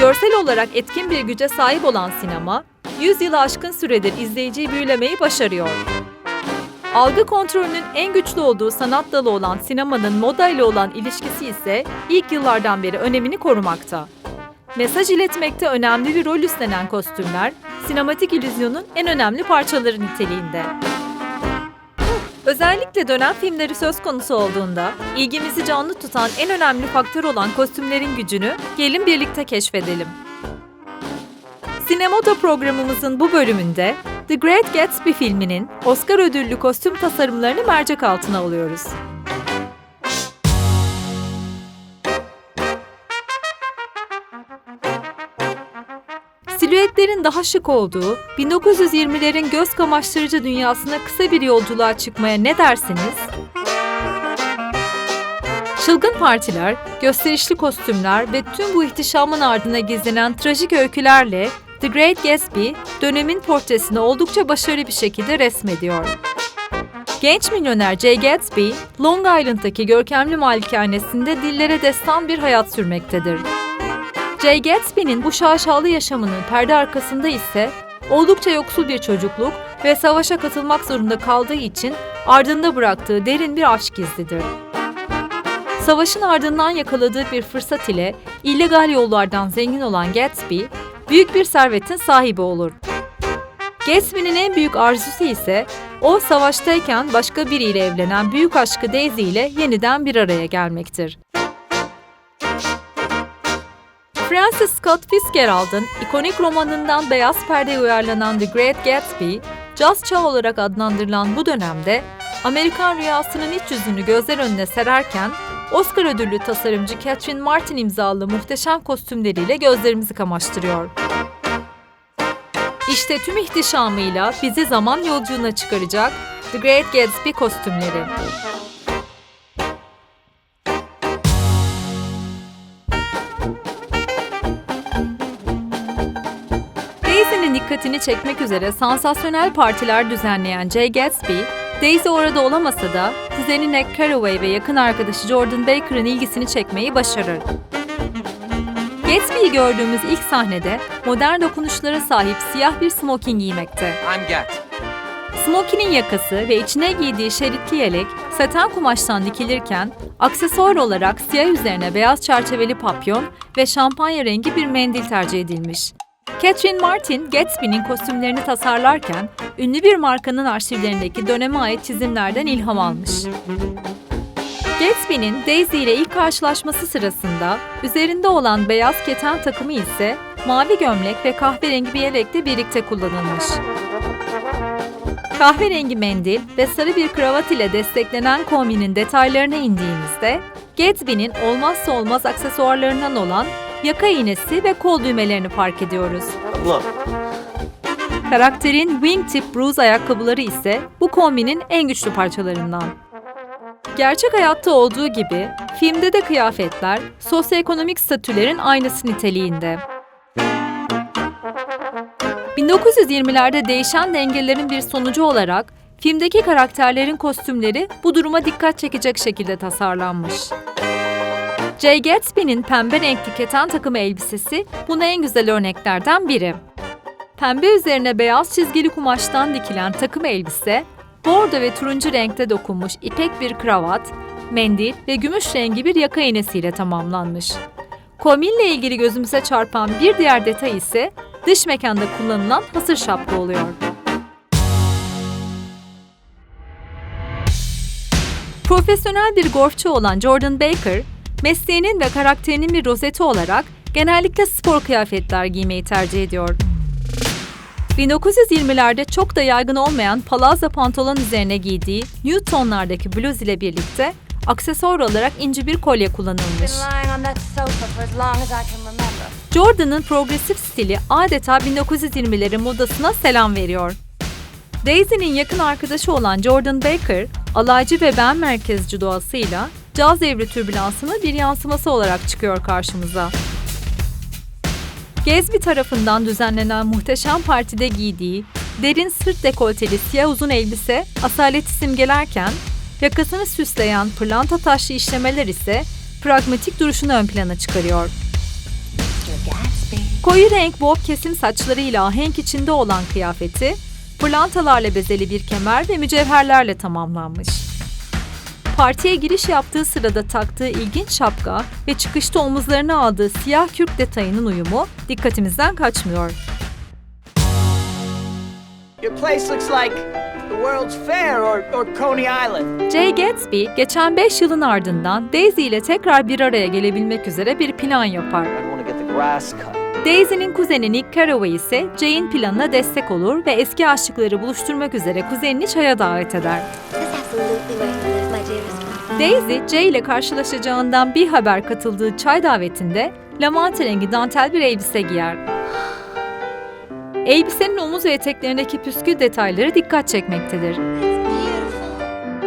Görsel olarak etkin bir güce sahip olan sinema, 100 yılı aşkın süredir izleyiciyi büyülemeyi başarıyor. Algı kontrolünün en güçlü olduğu sanat dalı olan sinemanın moda ile olan ilişkisi ise ilk yıllardan beri önemini korumakta. Mesaj iletmekte önemli bir rol üstlenen kostümler, sinematik illüzyonun en önemli parçaları niteliğinde. Özellikle dönem filmleri söz konusu olduğunda ilgimizi canlı tutan en önemli faktör olan kostümlerin gücünü gelin birlikte keşfedelim. Sinemoto programımızın bu bölümünde The Great Gatsby filminin Oscar ödüllü kostüm tasarımlarını mercek altına alıyoruz. Silüetlerin daha şık olduğu 1920'lerin göz kamaştırıcı dünyasına kısa bir yolculuğa çıkmaya ne dersiniz? Çılgın partiler, gösterişli kostümler ve tüm bu ihtişamın ardına gizlenen trajik öykülerle The Great Gatsby, dönemin portresini oldukça başarılı bir şekilde resmediyor. Genç milyoner Jay Gatsby, Long Island'daki görkemli malikanesinde dillere destan bir hayat sürmektedir. Jay Gatsby'nin bu şaşalı yaşamının perde arkasında ise oldukça yoksul bir çocukluk ve savaşa katılmak zorunda kaldığı için ardında bıraktığı derin bir aşk gizlidir. Savaşın ardından yakaladığı bir fırsat ile illegal yollardan zengin olan Gatsby, büyük bir servetin sahibi olur. Gatsby'nin en büyük arzusu ise o savaştayken başka biriyle evlenen büyük aşkı Daisy ile yeniden bir araya gelmektir. Francis Scott Fitzgerald'ın ikonik romanından beyaz perdeye uyarlanan The Great Gatsby, caz çağı olarak adlandırılan bu dönemde Amerikan rüyasının iç yüzünü gözler önüne sererken Oscar ödüllü tasarımcı Catherine Martin imzalı muhteşem kostümleriyle gözlerimizi kamaştırıyor. İşte tüm ihtişamıyla bizi zaman yolculuğuna çıkaracak The Great Gatsby kostümleri. Dikkatini çekmek üzere sansasyonel partiler düzenleyen Jay Gatsby, Daisy orada olamasa da kuzeni Nick Carraway ve yakın arkadaşı Jordan Baker'ın ilgisini çekmeyi başarır. Gatsby'yi gördüğümüz ilk sahnede modern dokunuşlara sahip siyah bir smoking giymekte. I'm Gat. Smokinin yakası ve içine giydiği şeritli yelek saten kumaştan dikilirken aksesuar olarak siyah üzerine beyaz çerçeveli papyon ve şampanya rengi bir mendil tercih edilmiş. Catherine Martin, Gatsby'nin kostümlerini tasarlarken ünlü bir markanın arşivlerindeki döneme ait çizimlerden ilham almış. Gatsby'nin Daisy ile ilk karşılaşması sırasında üzerinde olan beyaz keten takımı ise mavi gömlek ve kahverengi bir yelekle birlikte kullanılmış. Kahverengi mendil ve sarı bir kravat ile desteklenen kombinin detaylarına indiğimizde Gatsby'nin olmazsa olmaz aksesuarlarından olan yaka iğnesi ve kol düğmelerini fark ediyoruz. Ulan. Karakterin wingtip bruise ayakkabıları ise bu kombinin en güçlü parçalarından. Gerçek hayatta olduğu gibi filmde de kıyafetler sosyoekonomik statülerin aynısı niteliğinde. 1920'lerde değişen dengelerin bir sonucu olarak filmdeki karakterlerin kostümleri bu duruma dikkat çekecek şekilde tasarlanmış. Jay Gatsby'nin pembe renkli keten takımı elbisesi buna en güzel örneklerden biri. Pembe üzerine beyaz çizgili kumaştan dikilen takım elbise, bordo ve turuncu renkte dokunmuş ipek bir kravat, mendil ve gümüş rengi bir yaka iğnesiyle tamamlanmış. Kombinle ilgili gözümüze çarpan bir diğer detay ise dış mekanda kullanılan hasır şapka oluyor. Profesyonel bir golfçu olan Jordan Baker, mesleğinin ve karakterinin bir rozeti olarak genellikle spor kıyafetler giymeyi tercih ediyor. 1920'lerde çok da yaygın olmayan palazzo pantolon üzerine giydiği nude tonlardaki bluz ile birlikte aksesuar olarak ince bir kolye kullanılmış. Jordan'ın progresif stili adeta 1920'lerin modasına selam veriyor. Daisy'nin yakın arkadaşı olan Jordan Baker, alaycı ve ben merkezci doğasıyla caz devri türbülansının bir yansıması olarak çıkıyor karşımıza. Gatsby tarafından düzenlenen muhteşem partide giydiği derin sırt dekolteli siyah uzun elbise asaleti simgelerken yakasını süsleyen pırlanta taşlı işlemeler ise pragmatik duruşunu ön plana çıkarıyor. Koyu renk bob kesim saçlarıyla ahenk içinde olan kıyafeti, pırlantalarla bezeli bir kemer ve mücevherlerle tamamlanmış. Partiye giriş yaptığı sırada taktığı ilginç şapka ve çıkışta omuzlarına aldığı siyah kürk detayının uyumu dikkatimizden kaçmıyor. Your place looks like the World's Fair or, or Coney Island. Jay Gatsby, geçen 5 yılın ardından Daisy ile tekrar bir araya gelebilmek üzere bir plan yapar. Daisy'nin kuzeni Nick Carraway ise Jay'in planına destek olur ve eski aşıkları buluşturmak üzere kuzenini çaya davet eder. That's absolutely Daisy, Jay ile karşılaşacağından bir haber katıldığı çay davetinde lavanta rengi dantel bir elbise giyer. Elbisenin omuz ve eteklerindeki püskül detayları dikkat çekmektedir.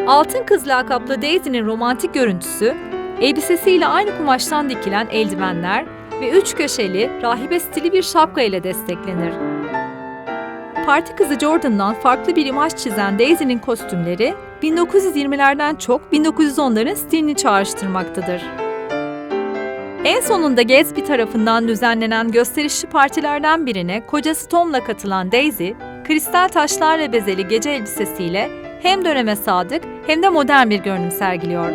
Altın kız lakaplı Daisy'nin romantik görüntüsü, elbisesiyle aynı kumaştan dikilen eldivenler ve üç köşeli, rahibe stili bir şapka ile desteklenir. Parti kızı Jordan'dan farklı bir imaj çizen Daisy'nin kostümleri, 1920'lerden çok 1910'ların stilini çağrıştırmaktadır. En sonunda Gatsby tarafından düzenlenen gösterişli partilerden birine kocası Tom'la katılan Daisy, kristal taşlarla bezeli gece elbisesiyle hem döneme sadık hem de modern bir görünüm sergiliyor.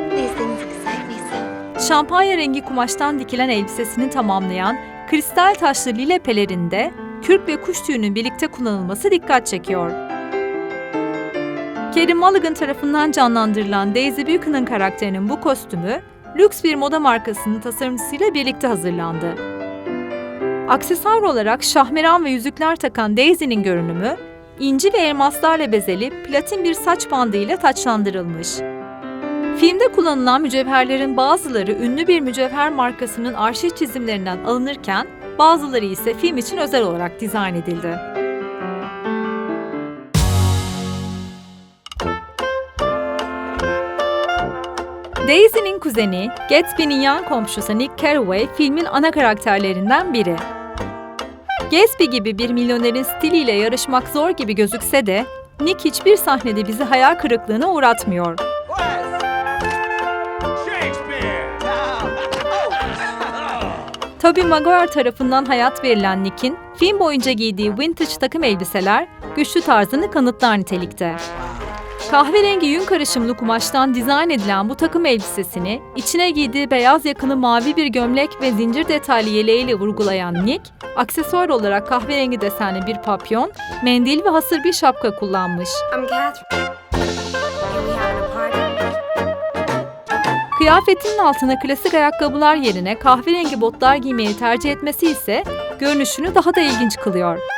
Şampanya rengi kumaştan dikilen elbisesini tamamlayan kristal taşlı lile pelerinde kürk ve kuş tüyünün birlikte kullanılması dikkat çekiyor. Kerry Mulligan tarafından canlandırılan Daisy Buchanan karakterinin bu kostümü, lüks bir moda markasının tasarımcısıyla birlikte hazırlandı. Aksesuar olarak şahmeran ve yüzükler takan Daisy'nin görünümü, inci ve elmaslarla bezeli platin bir saç bandı ile taçlandırılmış. Filmde kullanılan mücevherlerin bazıları ünlü bir mücevher markasının arşiv çizimlerinden alınırken bazıları ise film için özel olarak dizayn edildi. Daisy'nin kuzeni, Gatsby'nin yan komşusu Nick Carraway filmin ana karakterlerinden biri. Gatsby gibi bir milyonerin stiliyle yarışmak zor gibi gözükse de Nick hiçbir sahnede bizi hayal kırıklığına uğratmıyor. Tobey Maguire tarafından hayat verilen Nick'in film boyunca giydiği vintage takım elbiseler güçlü tarzını kanıtlar nitelikte. Kahverengi yün karışımlı kumaştan dizayn edilen bu takım elbisesini içine giydiği beyaz yakını mavi bir gömlek ve zincir detaylı yeleğiyle vurgulayan Nick, aksesuar olarak kahverengi desenli bir papyon, mendil ve hasır bir şapka kullanmış. Kıyafetinin altına klasik ayakkabılar yerine kahverengi botlar giymeyi tercih etmesi ise görünüşünü daha da ilginç kılıyor.